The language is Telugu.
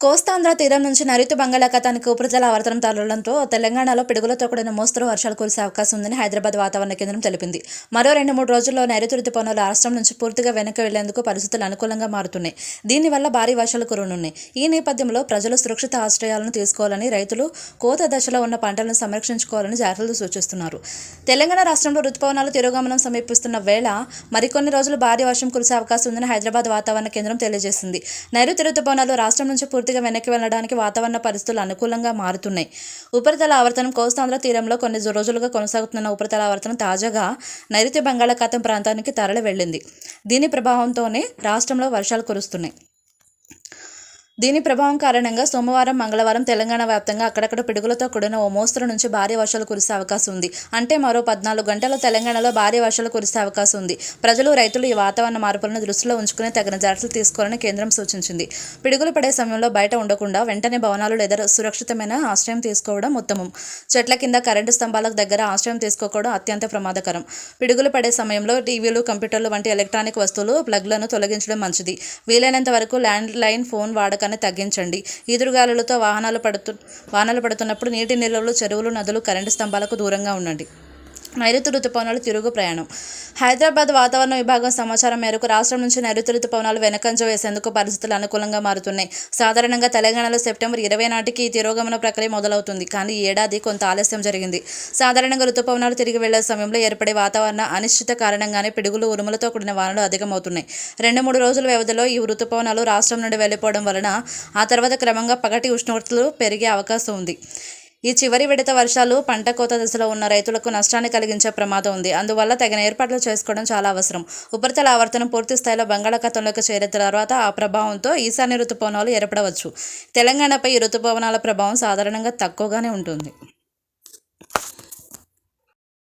కోస్తాంధ్ర తీరం నుంచి నైరుతి బంగాళాఖాతానికి ఉపరితల ఆవర్తనం తరలడంతో తెలంగాణలో పిడుగులతో కూడిన మోస్తరు వర్షాలు కురిసే అవకాశం ఉందని హైదరాబాద్ వాతావరణ కేంద్రం తెలిపింది. మరో రెండు మూడు రోజుల్లో నైరుతి రుతుపవనాలు రాష్ట్రం నుంచి పూర్తిగా వెనక్కి వెళ్ళేందుకు పరిస్థితులు అనుకూలంగా మారుతున్నాయి. దీనివల్ల భారీ వర్షాలు కురనున్నాయి ఈ నేపథ్యంలో ప్రజలు సురక్షిత ఆశ్రయాలను తీసుకోవాలని రైతులు కోత దశలో ఉన్న పంటలను సంరక్షించుకోవాలని జాగ్రత్తలు సూచిస్తున్నారు. తెలంగాణ రాష్ట్రంలో రుతుపవనాలు తిరోగమనం సమీపిస్తున్న వేళ మరికొన్ని రోజులు భారీ వర్షం కురిసే అవకాశం ఉందని హైదరాబాద్ వాతావరణ కేంద్రం తెలియజేసింది. నైరుతి రుతుపవనాలు రాష్ట్రం నుంచి పూర్తి పూర్తిగా వెనక్కి వెళ్ళడానికి వాతావరణ పరిస్థితులు అనుకూలంగా మారుతున్నాయి. ఉపరితల ఆవర్తనం కోస్తాంధ్ర తీరంలో కొన్ని రోజులుగా కొనసాగుతున్న ఉపరితల ఆవర్తనం తాజాగా నైరుతి బంగాళాఖాతం ప్రాంతానికి తరలి వెళ్ళింది. దీని ప్రభావంతోనే రాష్ట్రంలో వర్షాలు కురుస్తున్నాయి. దీని ప్రభావం కారణంగా సోమవారం మంగళవారం తెలంగాణ వ్యాప్తంగా అక్కడక్కడ పిడుగులతో కూడిన ఓ మోస్తరు నుంచి భారీ వర్షాలు కురిసే అవకాశం ఉంది. అంటే మరో పద్నాలుగు గంటల్లో తెలంగాణలో భారీ వర్షాలు కురిసే అవకాశం ఉంది. ప్రజలు రైతులు ఈ వాతావరణ మార్పులను దృష్టిలో ఉంచుకుని తగిన జాగ్రత్తలు తీసుకోవాలని కేంద్రం సూచించింది. పిడుగులు పడే సమయంలో బయట ఉండకుండా వెంటనే భవనాలు లేదా సురక్షితమైన ఆశ్రయం తీసుకోవడం ఉత్తమం. చెట్ల కింద కరెంటు స్తంభాలకు దగ్గర ఆశ్రయం తీసుకోవడం అత్యంత ప్రమాదకరం. పిడుగులు పడే సమయంలో టీవీలు కంప్యూటర్లు వంటి ఎలక్ట్రానిక్ వస్తువులు ప్లగ్లను తొలగించడం మంచిది. వీలైనంత వరకు ల్యాండ్ లైన్ ఫోన్ వాడకాన్ని తగ్గించండి. ఈదురుగాలులతో వాహనాలు పడుతు వాహనాలు పడుతున్నప్పుడు నీటి నిల్వలు చెరువులు నదులు కరెంటు స్తంభాలకు దూరంగా ఉండండి. నైరుతి రుతుపవనాలు తిరుగు ప్రయాణం. హైదరాబాద్ వాతావరణ విభాగం సమాచారం మేరకు రాష్ట్రం నుంచి నైరుతి రుతుపవనాలు వెనకంజ వేసేందుకు పరిస్థితులు అనుకూలంగా మారుతున్నాయి. సాధారణంగా తెలంగాణలో సెప్టెంబర్ ఇరవై నాటికి ఈ తిరోగమన ప్రక్రియ మొదలవుతుంది. కానీ ఈ ఏడాది కొంత ఆలస్యం జరిగింది. సాధారణంగా రుతుపవనాలు తిరిగి వెళ్ళే సమయంలో ఏర్పడే వాతావరణ అనిశ్చిత కారణంగానే పిడుగులు ఉరుములతో కూడిన వానలు అధికమవుతున్నాయి. రెండు మూడు రోజుల వ్యవధిలో ఈ రుతుపవనాలు రాష్ట్రం నుండి వెళ్ళిపోవడం వలన ఆ తర్వాత క్రమంగా పగటి ఉష్ణోగ్రతలు పెరిగే అవకాశం ఉంది. ఈ చివరి విడత వర్షాలు పంట కోత దశలో ఉన్న రైతులకు నష్టాన్ని కలిగించే ప్రమాదం ఉంది. అందువల్ల తగిన ఏర్పాట్లు చేసుకోవడం చాలా అవసరం. ఉపరితల ఆవర్తనం పూర్తి స్థాయిలో బంగాళాఖాతంలోకి చేరిన తర్వాత ఆ ప్రభావంతో ఈశాన్య ఋతుపవనాలు ఏర్పడవచ్చు. తెలంగాణపై ఈ ఋతుపవనాల ప్రభావం సాధారణంగా తక్కువగానే ఉంటుంది.